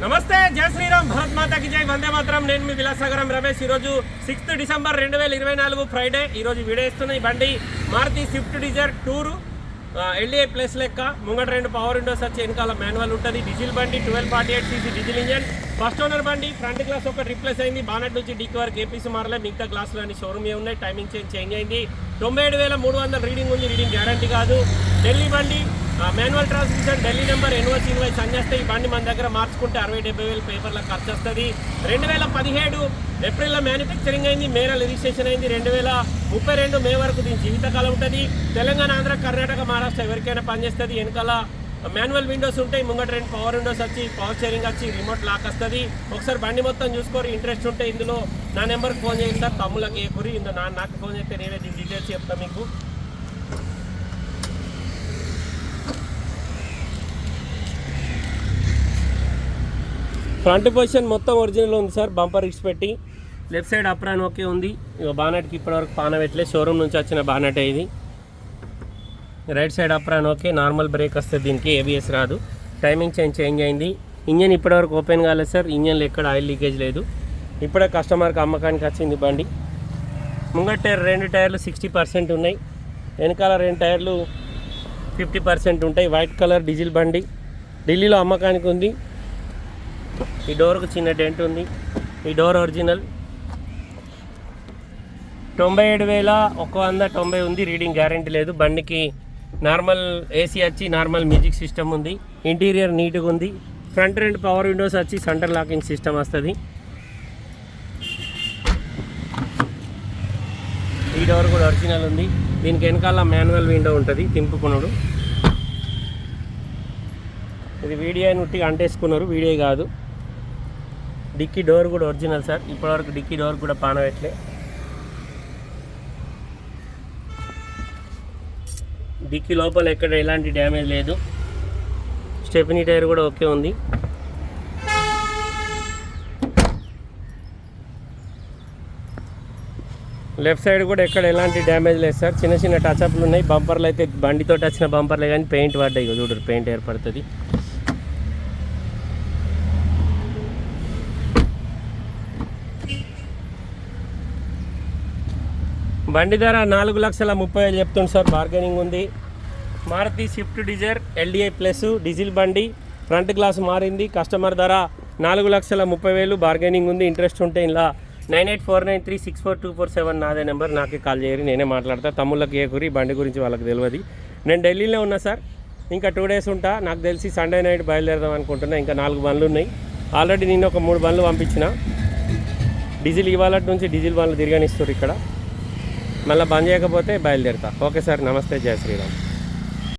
నమస్తే జయ శ్రీరామ్ భరత్ మాతాకి జై. వందే మాత్రం. నేను మీ విలాసాగరం రమేష్. ఈరోజు సిక్స్త్ డిసెంబర్ రెండు వేల ఇరవై నాలుగు ఫ్రైడే. ఈరోజు వీడియో ఇస్తున్న ఈ బండి Maruti Swift Dzire tour. LDA plus లెక్క. ముంగట రెండు పవర్ విండోస్ వచ్చి వెనకాల మాన్యువల్ ఉంటుంది. డీజిల్ బండి twelve forty eight CC diesel engine. First owner బండి ఫ్రంట్ గ్లాస్ ఒకటి రిప్లేస్ అయింది. బానట్ నుంచి డీకి వరకు ఏపీసీ మారలే మిగతా గ్లాసులు అన్ని షోరూమ్ ఉన్నాయి. టైమింగ్ చేంజ్ చేంజ్ అయింది. తొంభై ఏడు వేల మూడు వందల రీడింగ్ ఉంది. రీడింగ్ గ్యారంటీ కాదు. ఢిల్లీ బండి manual transmission Delhi number NOC invoice అందేస్తే ఈ బండి మన దగ్గర మార్చుకుంటే అరవై డెబ్బై వేలు పేపర్లకు ఖర్చు వస్తుంది రెండు వేల పదిహేడు ఏప్రిల్లో మ్యానుఫ్యాక్చరింగ్ అయింది మేర రిజిస్ట్రేషన్ అయింది. రెండు వేల ముప్పై రెండు మే వరకు దీని జీవితకాలం ఉంటుంది. తెలంగాణ ఆంధ్ర కర్ణాటక మహారాష్ట్ర ఎవరికైనా పనిచేస్తుంది. వెనకాల మాన్యువల్ విండోస్ ఉంటాయి ముంగట రెండు పవర్ విండోస్ వచ్చి పవర్ షేరింగ్ వచ్చి రిమోట్ లాక్ వస్తుంది. ఒకసారి బండి మొత్తం చూసుకోరు ఇంట్రెస్ట్ ఉంటే ఇందులో నా నెంబర్కి ఫోన్ చేయండి సార్. తమ్ముళ్ళకి ఏ గురి ఇందులో నా నాకు ఫోన్ చేస్తే నేనే దీని డీటెయిల్స్ చెప్తాను మీకు. ఫ్రంట్ పొజిషన్ మొత్తం ఒరిజినల్ ఉంది సార్ బంపర్ రిక్స్ పెట్టి. లెఫ్ట్ సైడ్ అప్రాన్ ఓకే ఉంది. ఇక బానెట్కి ఇప్పటివరకు పాన పెట్టలే షోరూమ్ నుంచి వచ్చిన బానెట్ ఇది. Right side apron okay normal brake వస్తుంది దీనికి ఏబిఎస్ రాదు. టైమింగ్ చేంజ్ చేంజ్ అయింది. ఇంజన్ ఇప్పటివరకు ఓపెన్ కాలేదు సార్ ఇంజన్లో ఎక్కడ ఆయిల్ లీకేజ్ లేదు. ఇప్పుడే కస్టమర్కి అమ్మకానికి వచ్చింది బండి. ముంగట టైర్ రెండు టైర్లు సిక్స్టీ పర్సెంట్ ఉన్నాయి. వెనకాల రెండు టైర్లు ఫిఫ్టీ పర్సెంట్ ఉంటాయి. వైట్ కలర్ డీజిల్ బండి. ఢిల్లీలో అమ్మకానికి ఉంది. ఈ డోర్కు చిన్న డెంట్ ఉంది. ఈ డోర్ ఒరిజినల్. తొంభై ఏడు వేల ఒక వంద తొంభై ఉంది రీడింగ్ గ్యారంటీ లేదు. బండికి నార్మల్ ఏసీ వచ్చి నార్మల్ మ్యూజిక్ సిస్టమ్ ఉంది. ఇంటీరియర్ నీట్గా ఉంది. ఫ్రంట్ రెండు పవర్ విండోస్ వచ్చి సెంటర్ లాకింగ్ సిస్టమ్ వస్తుంది. ఈ డోర్ కూడా ఒరిజినల్ ఉంది. దీనికి వెనకాల మాన్యువల్ విండో ఉంటుంది తింపుకున్నాడు ఇది వీడియో అని ఉట్టిగా అంటేసుకున్నారు వీడియో కాదు. డిక్కీ డోర్ కూడా ఒరిజినల్ సార్. ఇప్పటివరకు డిక్కీ డోర్ కూడా పానవెట్లే. డిక్కీ లోపల ఎక్కడ ఎలాంటి డ్యామేజ్ లేదు. స్టెఫినీ టైర్ కూడా ఓకే ఉంది. లెఫ్ట్ సైడ్ కూడా ఎక్కడ ఎలాంటి డ్యామేజ్ లేదు సార్. చిన్న చిన్న టచ్అప్లు ఉన్నాయి. బంపర్లు అయితే బండితో వచ్చిన బంపర్లే కానీ పెయింట్ పడ్డాయి. చూడరు పెయింట్ ఏర్పడుతుంది. బండి ధర నాలుగు లక్షల ముప్పై వేలు చెప్తుంది సార్ బార్గెనింగ్ ఉంది. Maruti Swift Dzire LDI plus diesel బండి ఫ్రంట్ గ్లాస్ మారింది. కస్టమర్ ధర నాలుగు లక్షల ముప్పై వేలు బార్గెనింగ్ ఉంది. ఇంట్రెస్ట్ ఉంటే ఇలా nine eight four nine three six four two four seven నాదే నెంబర్. నాకే కాల్ చేయరు నేనే మాట్లాడతా. తమ్ముళ్ళకి ఏ కూరి బండి గురించి వాళ్ళకి తెలియదు నేను ఢిల్లీలో ఉన్నా సార్ ఇంకా టూ డేస్ ఉంటా. నాకు తెలిసి సండే నైట్ బయలుదేరదాం అనుకుంటున్నా. ఇంకా నాలుగు బండ్లు ఉన్నాయి. ఆల్రెడీ నేను ఒక మూడు బండ్లు పంపించిన. డీజిల్ ఇవాళ నుంచి డీజిల్ బండ్లు తిరగనిస్తారు ఇక్కడ. మళ్ళీ బంద్ చేయకపోతే బయలుదేరుతా. ఓకే సార్ నమస్తే జయ శ్రీరామ్.